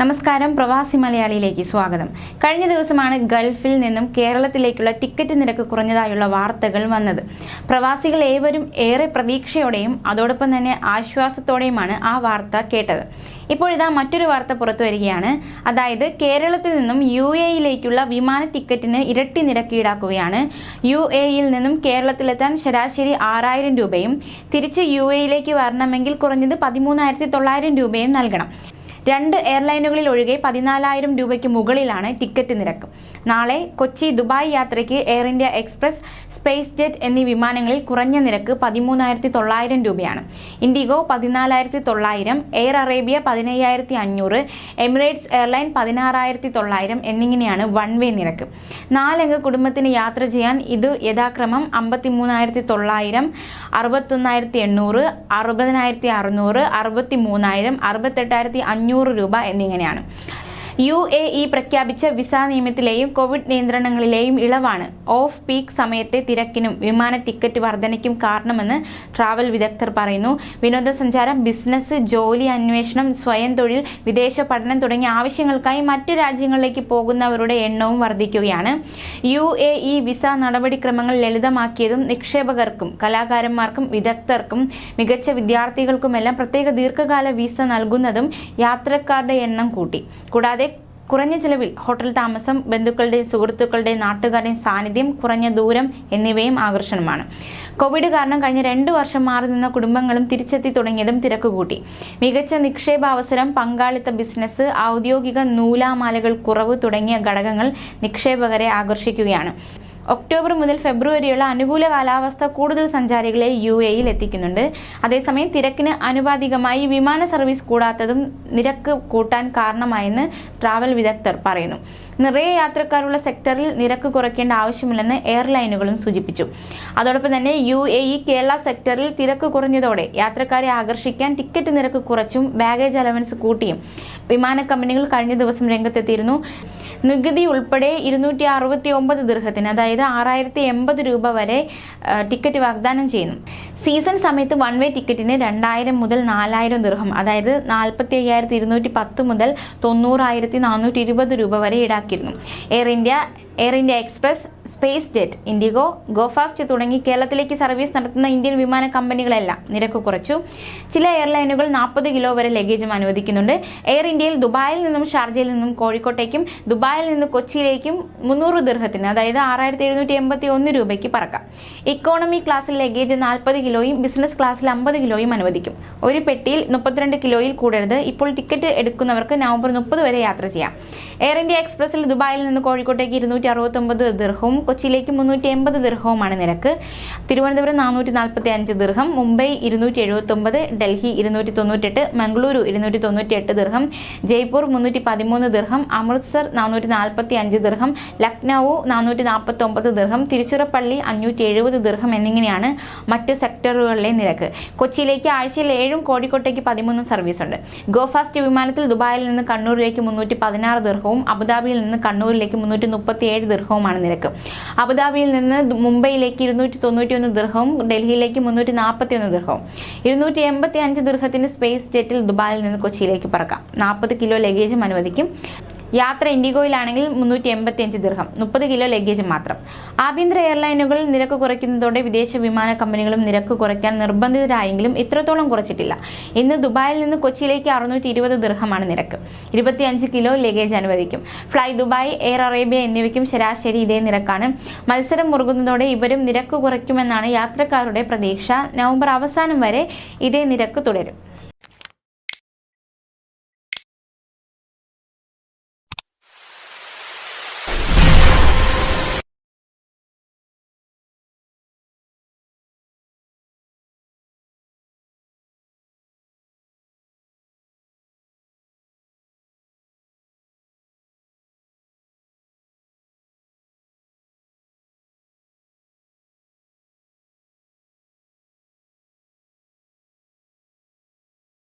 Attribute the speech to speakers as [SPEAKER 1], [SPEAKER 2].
[SPEAKER 1] നമസ്കാരം പ്രവാസി മലയാളിയിലേക്ക് സ്വാഗതം. കഴിഞ്ഞ ദിവസമാണ് ഗൾഫിൽ നിന്നും കേരളത്തിലേക്കുള്ള ടിക്കറ്റ് നിരക്ക് കുറഞ്ഞതായുള്ള വാർത്തകൾ വന്നത്. പ്രവാസികൾ ഏവരും ഏറെ പ്രതീക്ഷയോടെയും അതോടൊപ്പം തന്നെ ആശ്വാസത്തോടെയുമാണ് ആ വാർത്ത കേട്ടത്. ഇപ്പോഴിതാ മറ്റൊരു വാർത്ത പുറത്തു വരികയാണ്. അതായത് കേരളത്തിൽ നിന്നും യു എയിലേക്കുള്ള വിമാന ടിക്കറ്റിന് ഇരട്ടി നിരക്ക് ഈടാക്കുകയാണ്. യു എയിൽ നിന്നും കേരളത്തിലെത്താൻ ശരാശരി ആറായിരം രൂപയും തിരിച്ച് യു എയിലേക്ക് വരണമെങ്കിൽ കുറഞ്ഞത് പതിമൂന്നായിരത്തി തൊള്ളായിരം രൂപയും നൽകണം. രണ്ട് എയർലൈനുകളിൽ ഒഴികെ പതിനാലായിരം രൂപയ്ക്ക് മുകളിലാണ് ടിക്കറ്റ് നിരക്ക്. നാളെ കൊച്ചി ദുബായ് യാത്രയ്ക്ക് Air India Express SpiceJet എന്നീ വിമാനങ്ങളിൽ കുറഞ്ഞ നിരക്ക് പതിമൂന്നായിരത്തി തൊള്ളായിരം രൂപയാണ്. ഇൻഡിഗോ പതിനാലായിരത്തി തൊള്ളായിരം എയർ അറേബ്യ പതിനയ്യായിരത്തി അഞ്ഞൂറ് എമിറേറ്റ്സ് എയർലൈൻ പതിനാറായിരത്തി തൊള്ളായിരം എന്നിങ്ങനെയാണ് വൺ വേ നിരക്ക്. നാലംഗ കുടുംബത്തിന് യാത്ര ചെയ്യാൻ ഇത് യഥാക്രമം അമ്പത്തിമൂന്നായിരത്തി തൊള്ളായിരം അറുപത്തൊന്നായിരത്തി എണ്ണൂറ് അറുപതിനായിരത്തി അറുന്നൂറ് അറുപത്തി മൂന്നായിരം അറുപത്തെട്ടായിരത്തി അഞ്ഞൂറ് രൂപ എന്നിങ്ങനെയാണ്. യു എ ഇ പ്രഖ്യാപിച്ച വിസ നിയമത്തിലെയും കോവിഡ് നിയന്ത്രണങ്ങളിലെയും ഇളവാണ്. ഓഫ് പീക്ക് സമയത്തെ തിരക്കിനും വിമാന ടിക്കറ്റ് വർധനയ്ക്കും കാരണമെന്ന് ട്രാവൽ വിദഗ്ധർ പറയുന്നു. വിനോദസഞ്ചാരം ബിസിനസ് ജോലി അന്വേഷണം സ്വയം തൊഴിൽ വിദേശ പഠനം തുടങ്ങിയ ആവശ്യങ്ങൾക്കായി മറ്റ് രാജ്യങ്ങളിലേക്ക് പോകുന്നവരുടെ എണ്ണവും വർദ്ധിക്കുകയാണ് യു എ ഇ വിസ നടപടിക്രമങ്ങൾ ലളിതമാക്കിയതും നിക്ഷേപകർക്കും കലാകാരന്മാർക്കും വിദഗ്ധർക്കും മികച്ച വിദ്യാർത്ഥികൾക്കുമെല്ലാം പ്രത്യേക ദീർഘകാല വിസ നൽകുന്നതും യാത്രക്കാരുടെ എണ്ണം കൂട്ടി. കൂടാതെ കുറഞ്ഞ ചിലവിൽ ഹോട്ടൽ താമസം ബന്ധുക്കളുടെയും സുഹൃത്തുക്കളുടെയും നാട്ടുകാരുടെയും സാന്നിധ്യം കുറഞ്ഞ ദൂരം എന്നിവയും ആകർഷണമാണ്. കോവിഡ് കാരണം കഴിഞ്ഞ രണ്ടു വർഷം മാറി നിന്ന കുടുംബങ്ങളും തിരിച്ചെത്തി തുടങ്ങിയതും തിരക്ക് കൂട്ടി മികച്ച നിക്ഷേപാവസരം പങ്കാളിത്ത ബിസിനസ് ഔദ്യോഗിക നൂലാമാലകൾ കുറവ് തുടങ്ങിയ ഘടകങ്ങൾ നിക്ഷേപകരെ ആകർഷിക്കുകയാണ്. ഒക്ടോബർ മുതൽ ഫെബ്രുവരിയുള്ള അനുകൂല കാലാവസ്ഥ കൂടുതൽ സഞ്ചാരികളെ യു എയിൽ എത്തിക്കുന്നുണ്ട്. അതേസമയം തിരക്കിന് അനുപാതികമായി വിമാന സർവീസ് കൂടാത്തതും നിരക്ക് കൂട്ടാൻ കാരണമായെന്ന് ട്രാവൽ വിദഗ്ധർ പറയുന്നു. നിറയെ യാത്രക്കാരുള്ള സെക്ടറിൽ നിരക്ക് കുറയ്ക്കേണ്ട ആവശ്യമില്ലെന്ന് എയർലൈനുകളും സൂചിപ്പിച്ചു. അതോടൊപ്പം തന്നെ യു എ ഇ കേരള സെക്ടറിൽ തിരക്ക് കുറഞ്ഞതോടെ യാത്രക്കാരെ ആകർഷിക്കാൻ ടിക്കറ്റ് നിരക്ക് കുറച്ചും ബാഗേജ് അലവൻസ് കൂട്ടിയും വിമാന കമ്പനികൾ കഴിഞ്ഞ ദിവസം രംഗത്തെത്തിയിരുന്നു. നികുതി ഉൾപ്പെടെ ഇരുന്നൂറ്റി അറുപത്തി ഒമ്പത് ദീർഘത്തിന് അതായത് ആറായിരത്തി എൺപത് രൂപ വരെ ടിക്കറ്റ് വാഗ്ദാനം ചെയ്യുന്നു. സീസൺ സമയത്ത് വൺ വേ ടിക്കറ്റിന് രണ്ടായിരം മുതൽ നാലായിരം ദീർഘം അതായത് നാൽപ്പത്തി അയ്യായിരത്തി ഇരുന്നൂറ്റി പത്ത് മുതൽ തൊണ്ണൂറായിരത്തി നാനൂറ്റി ഇരുപത് രൂപ വരെ ഈടാക്കിയിരുന്നു. Air India Air India Express SpiceJet IndiGo Go Fast തുടങ്ങി കേരളത്തിലേക്ക് സർവീസ് നടത്തുന്ന ഇന്ത്യൻ വിമാന കമ്പനികളെല്ലാം നിരക്ക് കുറച്ചു. ചില എയർലൈനുകൾ നാൽപ്പത് കിലോ വരെ ലഗേജും അനുവദിക്കുന്നുണ്ട്. എയർ ഇന്ത്യയിൽ ദുബായിൽ നിന്നും ഷാർജയിൽ നിന്നും കോഴിക്കോട്ടേക്കും ദുബായിൽ നിന്ന് കൊച്ചിയിലേക്കും മുന്നൂറ് ദീർഘത്തിന് അതായത് ആറായിരത്തി എഴുന്നൂറ്റി എൺപത്തി ഒന്ന് രൂപയ്ക്ക് പറക്കാം. ഇക്കോണമി ക്ലാസ്സിൽ ലഗേജ് നാൽപ്പത് കിലോയും ബിസിനസ് ക്ലാസ്സിൽ അമ്പത് കിലോയും അനുവദിക്കും. ഒരു പെട്ടിയിൽ മുപ്പത്തിരണ്ട് കിലോയിൽ കൂടരുത്. ഇപ്പോൾ ടിക്കറ്റ് എടുക്കുന്നവർക്ക് നവംബർ മുപ്പത് വരെ യാത്ര ചെയ്യാം. എയർ ഇന്ത്യ എക്സ്പ്രസിൽ ദുബായിൽ നിന്ന് കോഴിക്കോട്ടേക്ക് ഇരുന്നൂറ്റി അറുപത്തൊമ്പത് ദീർഘവും കൊച്ചിയിലേക്ക് മുന്നൂറ്റി എൺപത് ദീർഘവുമാണ് നിരക്ക്. തിരുവനന്തപുരം നാനൂറ്റി നാൽപ്പത്തി അഞ്ച് ദീർഘം മുംബൈ ഇരുന്നൂറ്റി എഴുപത്തൊമ്പത് ഡൽഹി ഇരുന്നൂറ്റി തൊണ്ണൂറ്റെട്ട് മംഗളൂരു ഇരുന്നൂറ്റി തൊണ്ണൂറ്റി എട്ട് ദീർഘം ജയ്പൂർ മുന്നൂറ്റി പതിമൂന്ന് ദീർഘം അമൃത്സർ നാനൂറ്റി നാൽപ്പത്തി അഞ്ച് ദീർഘം ലക്നൌ നാനൂറ്റി നാൽപ്പത്തി ഒമ്പത് ദീർഘം തിരുച്ചിറപ്പള്ളി അഞ്ഞൂറ്റി എഴുപത് ദീർഘം എന്നിങ്ങനെയാണ് മറ്റ് സെക്ടറുകളിലെ നിരക്ക്. കൊച്ചിയിലേക്ക് ആഴ്ചയിൽ ഏഴും കോഴിക്കോട്ടേക്ക് പതിമൂന്നും സർവീസ് ഉണ്ട്. ഗോഫാസ്റ്റ് വിമാനത്തിൽ ദുബായിൽ നിന്ന് കണ്ണൂരിലേക്ക് മുന്നൂറ്റി പതിനാറ് ദീർഘവും അബുദാബിയിൽ നിന്ന് കണ്ണൂരിലേക്ക് മുന്നൂറ്റി മുപ്പത്തി ഏഴ് ദീർഘവുമാണ് നിരക്ക്. അബുദാബിയിൽ നിന്ന് മുംബൈയിലേക്ക് ഇരുന്നൂറ്റി തൊണ്ണൂറ്റി ഒന്ന് ദീർഘവും ഡൽഹിയിലേക്ക് മുന്നൂറ്റി നാൽപ്പത്തി ഒന്ന് ദീർഘവും ഇരുന്നൂറ്റി എൺപത്തി അഞ്ച് ദീർഘത്തിന് സ്പേസ് ജെറ്റിൽ ദുബായിൽ നിന്ന് കൊച്ചിയിലേക്ക് പറക്കാം. നാൽപ്പത് കിലോ ലഗേജും അനുവദിക്കും. യാത്ര ഇൻഡിഗോയിലാണെങ്കിൽ മുന്നൂറ്റി എൺപത്തി അഞ്ച് ദീർഘം മുപ്പത് കിലോ ലഗേജ് മാത്രം. ആഭ്യന്തര എയർലൈനുകൾ നിരക്ക് കുറയ്ക്കുന്നതോടെ വിദേശ വിമാന കമ്പനികളും നിരക്ക് കുറയ്ക്കാൻ നിർബന്ധിതരായെങ്കിലും ഇത്രത്തോളം കുറച്ചിട്ടില്ല. ഇന്ന് ദുബായിൽ നിന്ന് കൊച്ചിയിലേക്ക് അറുന്നൂറ്റി ഇരുപത് ദീർഘമാണ് നിരക്ക്. ഇരുപത്തിയഞ്ച് കിലോ ലഗേജ് അനുവദിക്കും. ഫ്ലൈ ദുബായ് എയർ അറേബ്യ എന്നിവയ്ക്കും ശരാശരി ഇതേ നിരക്കാണ്. മത്സരം മുറുകുന്നതോടെ ഇവരും നിരക്ക് കുറയ്ക്കുമെന്നാണ് യാത്രക്കാരുടെ പ്രതീക്ഷ. നവംബർ അവസാനം വരെ ഇതേ നിരക്ക് തുടരും.